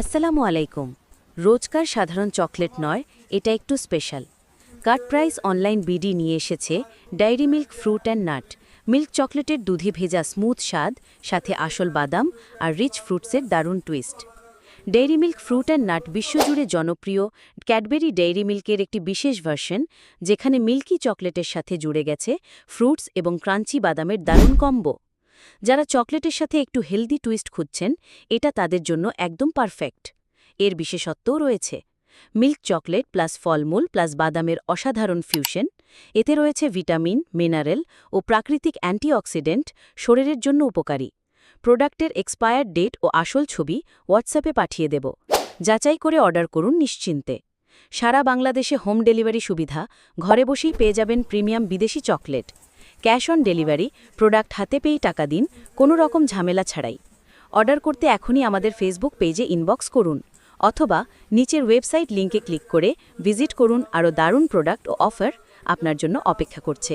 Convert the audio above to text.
আসসালামু আলাইকুম। রোজকার সাধারণ চকলেট নয়, এটা একটু special. Cut price online BD নিয়ে এসেছে dairy milk fruit and nut. Milk চকলেটের দুধে ভেজা স্মুথ স্বাদ, সাথে আসল বাদাম আর রিচ ফ্রুটসের দারুণ twist. Dairy milk fruit and nut বিশ্বজুড়ে জনপ্রিয় ক্যাডবেরি ডেইরি মিল্কের একটি বিশেষ ভার্সন, যেখানে মিল্কি চকলেটের সাথে জুড়ে গেছে ফ্রুটস এবং ক্রাঞ্চি বাদামের দারুণ কম্বো। যারা চকলেটের সাথে একটু হেলদি টুইস্ট খুঁজছেন, এটা তাদের জন্য একদম পারফেক্ট। এর বিশেষত্বও রয়েছে। মিল্ক চকলেট প্লাস ফলমূল প্লাস বাদামের অসাধারণ ফিউশন, এতে রয়েছে ভিটামিন, মিনারেল ও প্রাকৃতিক অ্যান্টিঅক্সিডেন্ট শরীরের জন্য উপকারী। প্রোডাক্টের এক্সপায়ার ডেট ও আসল ছবি হোয়াটসঅ্যাপে পাঠিয়ে দেব। যাচাই করে অর্ডার করুন নিশ্চিন্তে। সারা বাংলাদেশে হোম ডেলিভারি সুবিধা, ঘরে বসেই পেয়ে যাবেন প্রিমিয়াম বিদেশি chocolate. Cash on delivery, product হাতে পেয়েই টাকা দিন, কোনো রকম ঝামেলা ছাড়াই। অর্ডার করতে এখনই আমাদের ফেসবুক পেজে ইনবক্স করুন, অথবা নিচের ওয়েবসাইট লিঙ্কে ক্লিক করে ভিজিট করুন আরও দারুণ প্রোডাক্ট ও অফার আপনার জন্য অপেক্ষা করছে।